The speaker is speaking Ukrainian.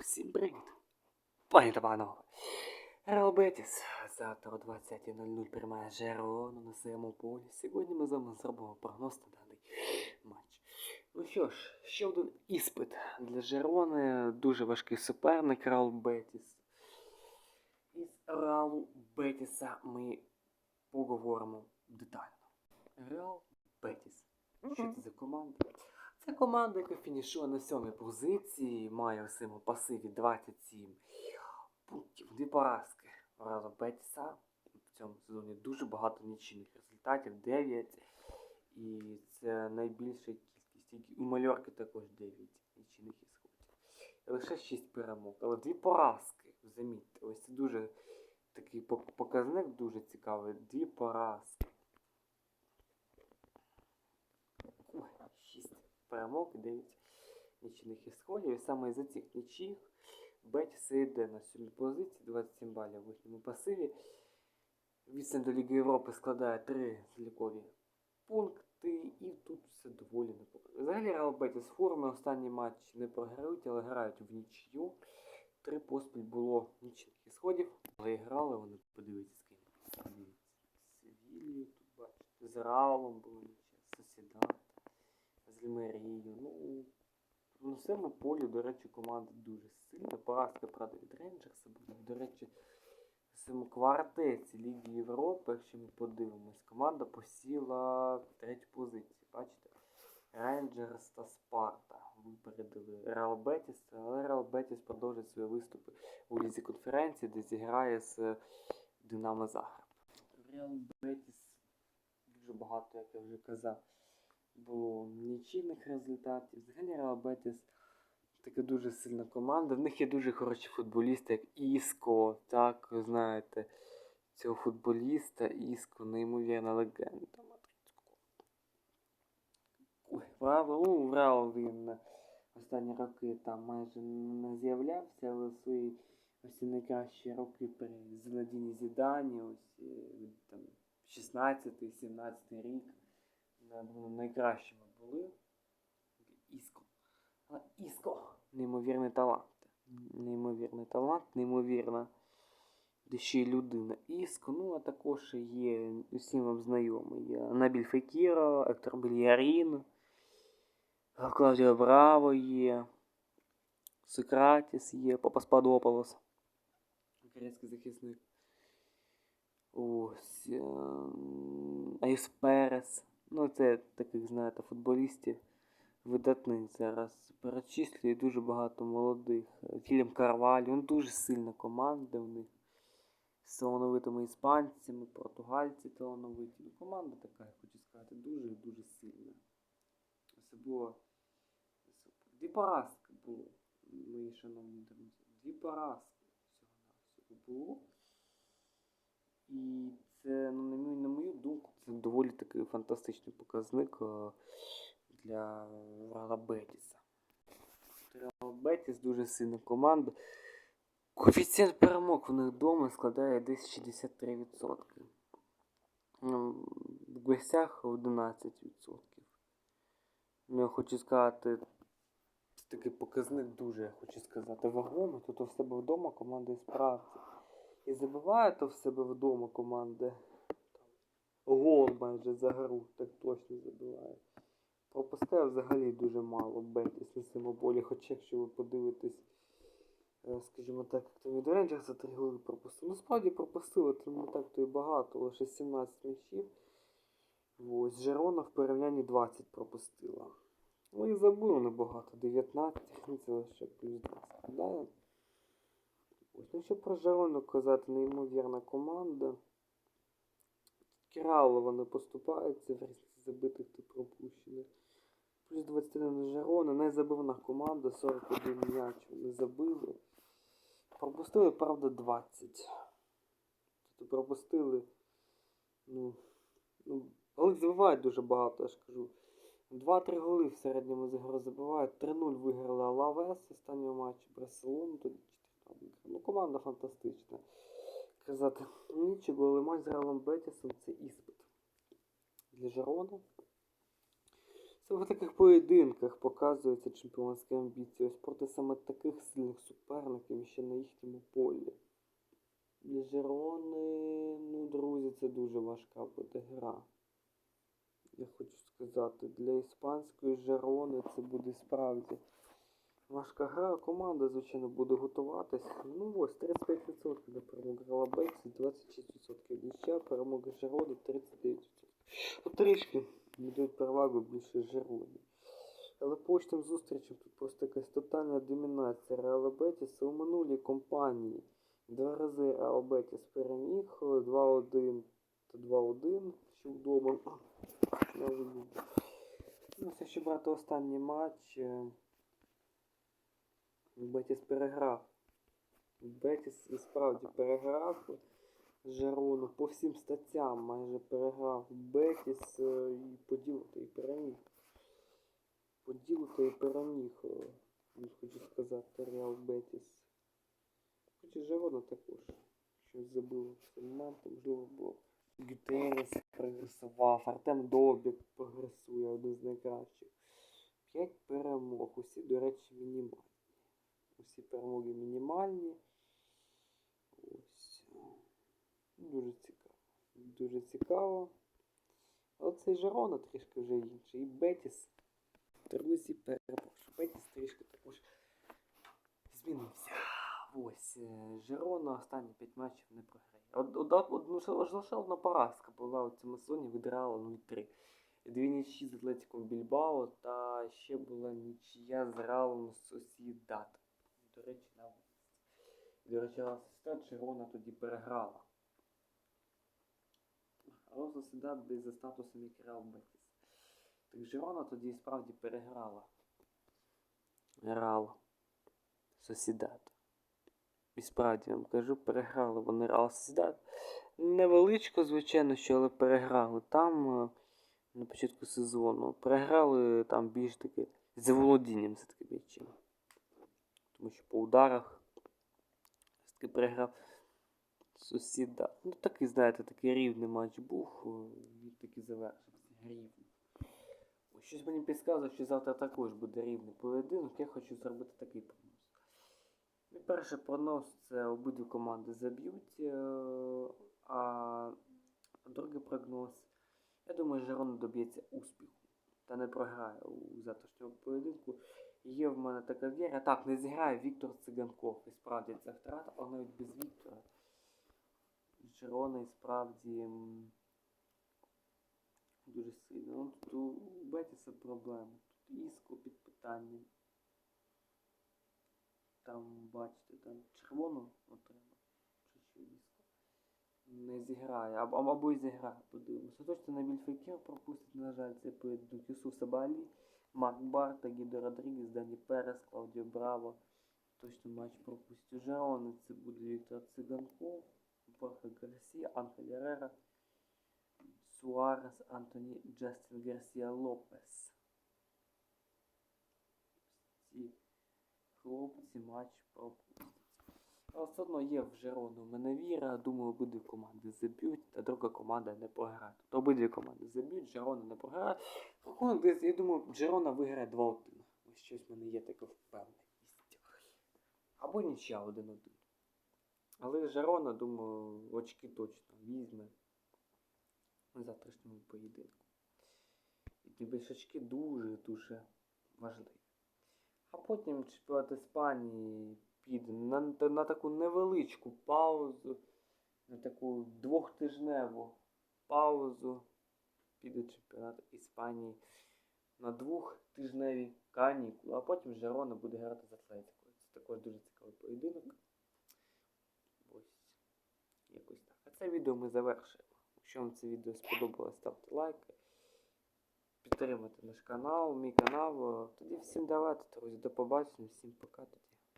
Усім привіт! Пані та панове! Реал Бетіс завтра о 20.00 приймає Жерону на своєму полі. Сьогодні ми з вами зробимо прогноз на даний матч. Ну що ж, ще один іспит для Жерони. Дуже важкий суперник Реал Бетіс. Із Реалу Бетіса ми поговоримо детально. Реал Бетіс. Що це за команда? Це команда, яка фінішує на сьомій позиції, має у своєму пасиві 27 пунктів, дві поразки. Разом Бетіса в цьому сезоні дуже багато нічийних результатів, 9. І це найбільша кількість. У Мальорки також 9 нічийних ісходів. Лише 6 перемог. Але дві поразки, замітьте, ось це дуже такий показник дуже цікавий. Дві поразки. 6 перемог, 9 нічних ісходів. І саме із цих нічих Бетіс йде на сьомій позиції, 27 балів в їхньому пасиві. Відстань до Ліги Європи складає 3 залікові пункти, і тут все доволі непогано. Взагалі Реал Бетіс в формі останній матч не програють, але грають в нічию. Три поспіль було нічних ісходів, але і грали вони, подивіться з ким. Подивіться. Севілью тут бачите, з Реалом було нічия, Сосідат, з. Ну, на цьому полі, до речі, команда дуже сильна. Поразка, правда, від Рейнджерса буде. До речі, в цьому квартеті Ліги Європи, якщо ми подивимось, команда посіла третю позицію. Бачите? Рейнджерс та Спарта випередили Реал Бетіс, але Реал Бетіс продовжить свої виступи у лізі конференції, де зіграє з Динамо Загреб. Реал Бетіс дуже багато, як я вже казав, було нічийних результатів. Взагалі Реал Бетіс така дуже сильна команда. В них є дуже хороші футболісти, як Іско, так, ви знаєте, цього футболіста Іско, неймовірна легенда правда, ну, в Реал він останні роки там майже не з'являвся, але свої ось найкращі роки при Зеладіні Зідані, ось е, там 16-17 рік. Напевно, найкращими були. Іско. Але Іско. Неймовірний талант. Неймовірний талант, неймовірна. Де ще й людина. Іско, ну а також є усім вам знайомий. Набіль Фекіро, Ектор Бельярін, Клаудіо Браво є, Сократіс є, Папаспадополос. Грецький захисник. Ось. ем, Айс Перес. Ну, це таких, знаєте, футболістів видатних зараз перечислює дуже багато молодих. Філім Карваль, він дуже сильна команда в них. З талановитими іспанцями, португальці талановиті. Ну, команда така, я хочу сказати, дуже-дуже сильна. Особливо дві поразки було, мої шановні друзі. Дві поразки всього-навсього було. І це, ну, на мою, на мою думку, це доволі такий фантастичний показник е, для Бетіса. Бетіс дуже сильна команда. Коефіцієнт перемог у них вдома складає десь 63%. Ну, В гостях 11%. Ну, я хочу сказати, такий показник дуже, я хочу сказати, вагомий. Тут у себе вдома команда і справді. І забиває то в себе вдома команда. Гол майже за гру, так точно забиває. Пропускає взагалі дуже мало Бетіс на цьому полі, хоча якщо ви подивитесь, е, скажімо так, як то від Рейнджерса три голи пропустили. Ну справді пропустили, то не так то і багато, лише 17 м'ячів. Ось Жерона в порівнянні 20 пропустила. Ну і забили небагато, 19, ну це лише плюс 20. Да? Ось, ну що про Жерону казати, неймовірна команда. Кіралова не поступається в різниці забитих та пропущених. Плюс 21 на Жерона, найзабивна команда, 41 м'яч вони забили. Пропустили, правда, 20. Тобто пропустили. Ну, ну, але забивають дуже багато, я ж кажу. 2-3 голи в середньому з ігри забивають. 3-0 виграли Алавес в останньому матчі Барселону. Тоді 4 Ну, команда фантастична. Казати нічого, але матч з Реалом Бетісом це іспит для Жерона. Це в таких поєдинках показується чемпіонські амбіції. Ось проти саме таких сильних суперників ще на їхньому полі. Для Жерони, ну, друзі, це дуже важка буде гра. Я хочу сказати, для іспанської Жерони це буде справді важка гра. Команда, звичайно, буде готуватись. Ну ось 35% на перемогу грала Бексі, 26% нічя, перемога Жерони 39%. Ну, трішки дають перевагу більше Жероні. Але почтом зустрічам тут просто якась тотальна домінація Реала Бетіса у минулій компанії. Два рази Реал Бетіс переміг 2-1 та 2-1, що вдома. Ну, це ще брати останній матч. Бетіс переграв. Бетіс і справді переграв Жерону по всім статтям майже переграв Бетіс е, і по ділу та переміг. По ділу та переміг, е, хочу сказати, Реал Бетіс. Хоча Жерона також щось забило в цей момент, можливо було. Гютерес прогресував, Артем Добік прогресує, один з найкращих. П'ять перемог, усі, до речі, мінімальні. Перемоги мінімальні. Ось. Дуже цікаво. Дуже цікаво. Але цей Жерона трішки вже інший. І Бетіс. Друзі, перепрошую. Бетіс трішки також змінився. Ось. е, Жерона останні 5 матчів не програє. Од, од, аж лише одна поразка була у цьому сезоні, відіграла 0-3. Дві нічі з Атлетиком Більбао та ще була нічия з Реалом Сосідат. До речі, на виїзді. До речі, Сосідат Жерона тоді переграла. Реал Сосідат десь за статусом як Реал Бетіс. Так Жерона тоді справді переграла. Реал Сосідат. І справді вам кажу, переграли вони Реал Сосідат. Невеличко, звичайно, що, але переграли. Там е, на початку сезону. Переграли там більш таки з володінням все-таки м'ячем. Тому що по ударах все-таки переграв сусіда. Ну такий, знаєте, такий рівний матч був. Він таки завершився. Рівний. Щось мені підказує, що завтра також буде рівний поєдинок. Я хочу зробити такий прогноз. Мій перший прогноз це обидві команди заб'ють. е, А другий прогноз. Я думаю, Жерона доб'ється успіху та не програє у завтрашньому поєдинку. Є в мене така віра. Так, не зіграє Віктор Циганков. І справді це втрата, але навіть без Віктора. Жерона і справді дуже сильно. Ну, тут у Бетіса проблеми. Тут Іско під питанням. Там, бачите, там червону отримав. Чи Іско. Не зіграє. Або, або й зіграє, подивимося. Точно Набіль Фекер пропустить, на жаль, цей поєдинок. Юсуф Сабалі, Марк Барта, Гідо Родрігес, Дані Перес, Клаудіо Браво. Точно матч пропустив Жерони це буде Віктор Циганков, Борха Гарсія, Анхель Herrera, Суарес, Антоні Джастін Гарсія Лопес. Ці хлопці матч пропустять. Все одно є в Жерону. У мене віра, думаю, обидві команди заб'ють, а друга команда не програє. Тобто обидві команди заб'ють, Жерона не програє. Десь, я думаю, Жерона виграє 2-1. Ось щось в мене є таке впевненість. Або нічия 1-1. Але Жерона, думаю, очки точно візьме у завтрашньому поєдинку. І ті більшачки дуже-дуже важливі. А потім чемпіонат Іспанії піде на, на таку невеличку паузу, на таку двохтижневу паузу піде чемпіонат Іспанії на двохтижневі канікули, а потім Жерона буде грати з Атлетикою. Це також дуже цікавий поєдинок. Ось якось так. А це відео ми завершуємо. Якщо вам це відео сподобалось, ставте лайки. Підтримуйте наш канал, мій канал. Тоді всім давайте, друзі, до побачення, всім пока.